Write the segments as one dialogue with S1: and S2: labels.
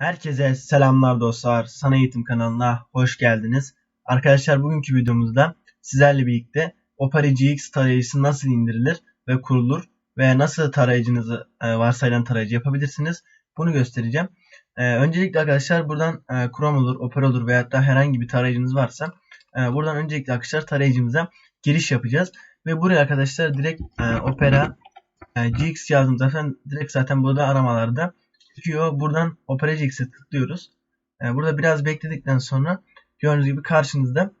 S1: Herkese selamlar dostlar. Sana Eğitim kanalına hoş geldiniz. Arkadaşlar bugünkü videomuzda sizlerle birlikte Opera GX tarayıcısı nasıl indirilir ve kurulur ve nasıl tarayıcınızı e, varsayılan tarayıcı yapabilirsiniz. Bunu göstereceğim. E, öncelikle arkadaşlar buradan e, Chrome olur, Opera olur veya da herhangi bir tarayıcınız varsa buradan öncelikle arkadaşlar tarayıcımıza giriş yapacağız. Ve buraya arkadaşlar direkt Opera GX yazdım zaten direkt zaten burada aramalarda çıkıyor. Buradan Opera GX'e tıklıyoruz. E, burada biraz bekledikten sonra gördüğünüz gibi karşınızda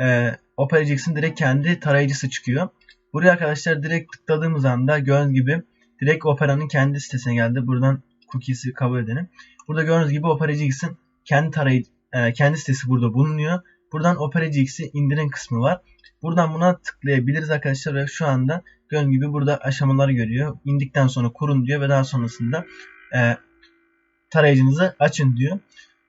S1: e, Opera GX'in direkt kendi tarayıcısı çıkıyor. Buraya arkadaşlar direkt tıkladığımız anda gördüğünüz gibi direkt Opera'nın kendi sitesine geldi. Buradan cookies'i kabul edelim. Burada gördüğünüz gibi Opera GX'in kendi tarayıcı e, kendi sitesi burada bulunuyor. Buradan Opera GX'i indirin kısmı var. Buradan buna tıklayabiliriz arkadaşlar ve şu anda gördüğünüz gibi burada aşamaları görüyor. İndikten sonra kurun diyor ve daha sonrasında e, tarayıcınızı açın diyor.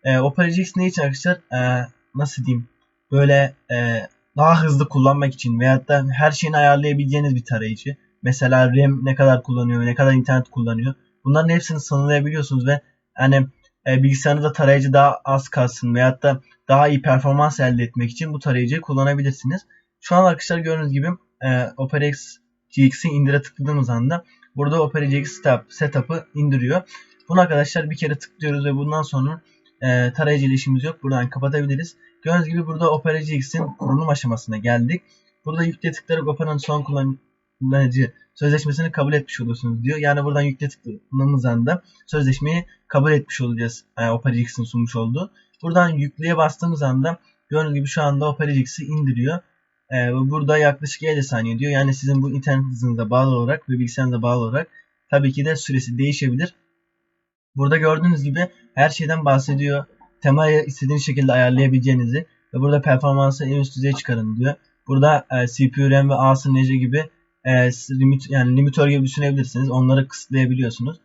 S1: E, Opera GX ne için arkadaşlar? E, nasıl diyeyim? Böyle e, daha hızlı kullanmak için veyahut da her şeyini ayarlayabileceğiniz bir tarayıcı. Mesela RAM ne kadar kullanıyor, ne kadar internet kullanıyor. Bunların hepsini sınırlayabiliyorsunuz ve hani e, bilgisayarınızda tarayıcı daha az kalsın veyahut da daha iyi performans elde etmek için bu tarayıcıyı kullanabilirsiniz. Şu an arkadaşlar gördüğünüz gibi e, OperaX GX'i indire tıkladığımız anda burada Opera GX setup'ı indiriyor. Bunu arkadaşlar bir kere tıklıyoruz ve bundan sonra e, tarayıcı ile işimiz yok. Buradan kapatabiliriz. Gördüğünüz gibi burada Opera GX'in kurulum aşamasına geldik. Burada yükle tıklayarak Opera'nın son kullanıcı sözleşmesini kabul etmiş olursunuz diyor. Yani buradan yükle tıkladığımız anda sözleşmeyi kabul etmiş olacağız. E, Opera GX'in sunmuş olduğu. Buradan yükleye bastığımız anda gördüğünüz gibi şu anda Opera GX'i indiriyor. Ee, burada yaklaşık 50 saniye diyor. Yani sizin bu internet hızınıza bağlı olarak ve bilgisayarınıza bağlı olarak tabii ki de süresi değişebilir. Burada gördüğünüz gibi her şeyden bahsediyor. Temayı istediğiniz şekilde ayarlayabileceğinizi ve burada performansı en üst düzeye çıkarın diyor. Burada e, CPU, RAM ve ASNC gibi e, limit, yani limitör gibi düşünebilirsiniz. Onları kısıtlayabiliyorsunuz.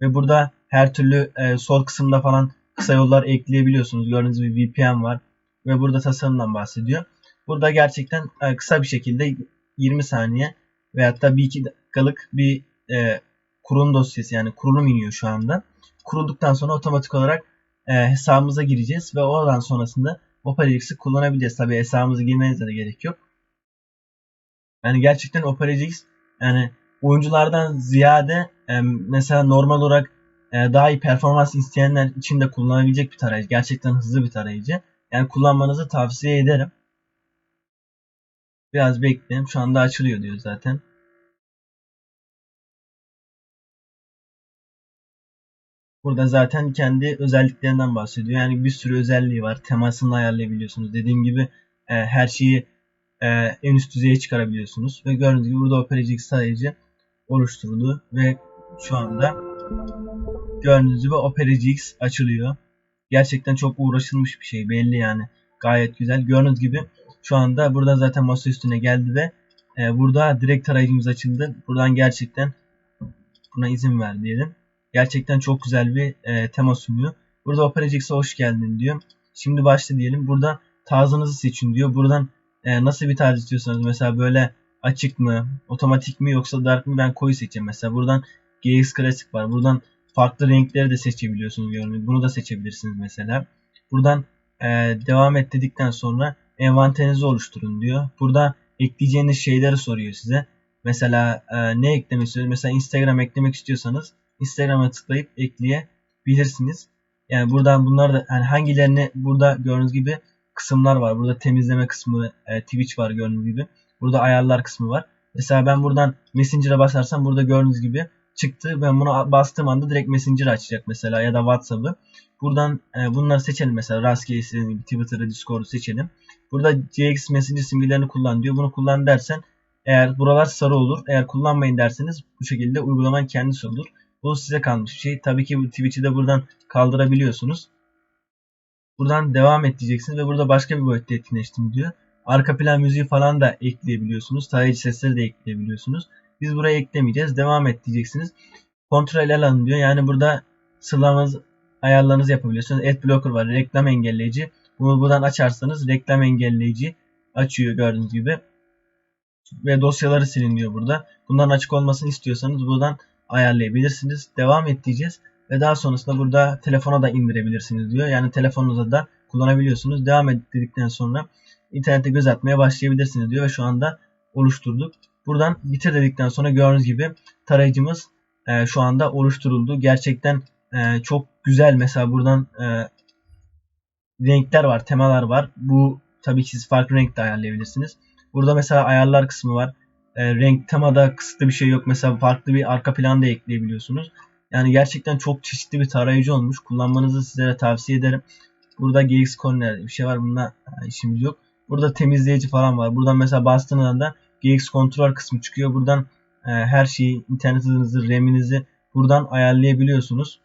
S1: Ve burada her türlü e, sol kısımda falan kısa yollar ekleyebiliyorsunuz. Gördüğünüz gibi VPN var. Ve burada tasarımdan bahsediyor. Burada gerçekten e, kısa bir şekilde 20 saniye veyahut da 1-2 dakikalık bir e, kurulum dosyası yani kurulum iniyor şu anda. Kurulduktan sonra otomatik olarak e, hesabımıza gireceğiz ve oradan sonrasında OpenGX'i kullanabileceğiz. Tabi hesabımıza girmenize de gerek yok. Yani gerçekten OpenGX yani oyunculardan ziyade e, mesela normal olarak e, daha iyi performans isteyenler için de kullanabilecek bir tarayıcı. Gerçekten hızlı bir tarayıcı. Yani kullanmanızı tavsiye ederim. Biraz bekleyelim. Şu anda açılıyor diyor zaten. Burada zaten kendi özelliklerinden bahsediyor. Yani bir sürü özelliği var. Temasını ayarlayabiliyorsunuz. Dediğim gibi e, her şeyi e, en üst düzeye çıkarabiliyorsunuz. Ve gördüğünüz gibi burada OperaGX sadece oluşturuldu. Ve şu anda gördüğünüz gibi OperaGX açılıyor. Gerçekten çok uğraşılmış bir şey belli yani. Gayet güzel. Gördüğünüz gibi şu anda burada zaten masa üstüne geldi ve e, burada direkt tarayıcımız açıldı. Buradan gerçekten buna izin ver diyelim. Gerçekten çok güzel bir e, tema sunuyor. Burada OperaGX'e hoş geldin diyor. Şimdi başla diyelim. Burada tarzınızı seçin diyor. Buradan e, nasıl bir tarz istiyorsanız mesela böyle açık mı, otomatik mi yoksa dark mı ben koyu seçeceğim mesela. Buradan GX Classic var. Buradan farklı renkleri de seçebiliyorsunuz. Gördüğünüz. Bunu da seçebilirsiniz mesela. Buradan e, devam et dedikten sonra envanterinizi oluşturun diyor. Burada ekleyeceğiniz şeyleri soruyor size. Mesela e, ne eklemek istiyorsunuz? Mesela Instagram eklemek istiyorsanız Instagram'a tıklayıp ekleyebilirsiniz. Yani buradan bunlar da yani hangilerini burada gördüğünüz gibi kısımlar var. Burada temizleme kısmı, e, Twitch var gördüğünüz gibi. Burada ayarlar kısmı var. Mesela ben buradan Messenger'a basarsam burada gördüğünüz gibi çıktı. Ben bunu bastığım anda direkt Messenger açacak mesela ya da WhatsApp'ı. Buradan e, bunları seçelim mesela rastgele istediğim gibi Twitter'ı, Discord'u seçelim. Burada CX Messenger simgelerini kullan diyor. Bunu kullan dersen eğer buralar sarı olur. Eğer kullanmayın derseniz bu şekilde uygulaman kendisi olur. Bu size kalmış bir şey. Tabii ki Twitch'i de buradan kaldırabiliyorsunuz. Buradan devam et diyeceksiniz ve burada başka bir boyutta etkinleştim diyor. Arka plan müziği falan da ekleyebiliyorsunuz. Tarayıcı sesleri de ekleyebiliyorsunuz. Biz buraya eklemeyeceğiz. Devam et diyeceksiniz. Kontrol alanı diyor. Yani burada sıralamanız ayarlarınızı yapabiliyorsunuz. Adblocker var. Reklam engelleyici. Bunu buradan açarsanız reklam engelleyici açıyor gördüğünüz gibi. Ve dosyaları silin diyor burada. Bunların açık olmasını istiyorsanız buradan ayarlayabilirsiniz. Devam et diyeceğiz. Ve daha sonrasında burada telefona da indirebilirsiniz diyor. Yani telefonunuza da kullanabiliyorsunuz. Devam et dedikten sonra internete göz atmaya başlayabilirsiniz diyor. Ve şu anda oluşturduk. Buradan bitir dedikten sonra gördüğünüz gibi tarayıcımız e, şu anda oluşturuldu. Gerçekten e, çok güzel. Mesela buradan e, renkler var, temalar var. Bu tabii ki siz farklı renk de ayarlayabilirsiniz. Burada mesela ayarlar kısmı var. E, renk temada kısıtlı bir şey yok. Mesela farklı bir arka plan da ekleyebiliyorsunuz. Yani gerçekten çok çeşitli bir tarayıcı olmuş. Kullanmanızı sizlere tavsiye ederim. Burada GX Corner bir şey var. Bunda işimiz yok. Burada temizleyici falan var. Buradan mesela bastığınızda GX Control kısmı çıkıyor. Buradan e, her şeyi, internet hızınızı, RAM'inizi buradan ayarlayabiliyorsunuz.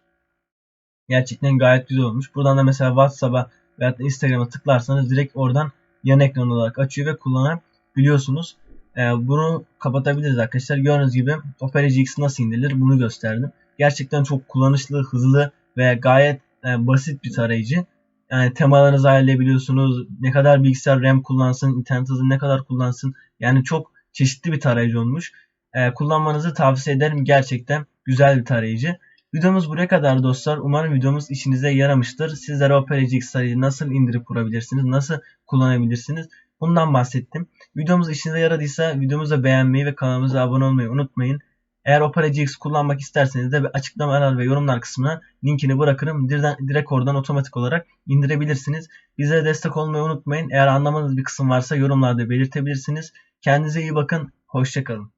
S1: Gerçekten gayet güzel olmuş. Buradan da mesela WhatsApp'a veya Instagram'a tıklarsanız direkt oradan yan ekran olarak açıyor ve kullanabiliyorsunuz. E, bunu kapatabiliriz arkadaşlar. Gördüğünüz gibi Opera GX nasıl indirilir bunu gösterdim. Gerçekten çok kullanışlı, hızlı ve gayet e, basit bir tarayıcı. Yani temalarınızı ayarlayabiliyorsunuz. Ne kadar bilgisayar RAM kullansın, internet hızı ne kadar kullansın. Yani çok çeşitli bir tarayıcı olmuş. E, kullanmanızı tavsiye ederim. Gerçekten güzel bir tarayıcı. Videomuz buraya kadar dostlar. Umarım videomuz işinize yaramıştır. Sizlere Opera GX tarayıcı nasıl indirip kurabilirsiniz, nasıl kullanabilirsiniz bundan bahsettim. Videomuz işinize yaradıysa videomuzu beğenmeyi ve kanalımıza abone olmayı unutmayın. Eğer Opera GX kullanmak isterseniz de açıklamalar ve yorumlar kısmına linkini bırakırım. Direkt oradan otomatik olarak indirebilirsiniz. Bize destek olmayı unutmayın. Eğer anlamadığınız bir kısım varsa yorumlarda belirtebilirsiniz. Kendinize iyi bakın. Hoşçakalın.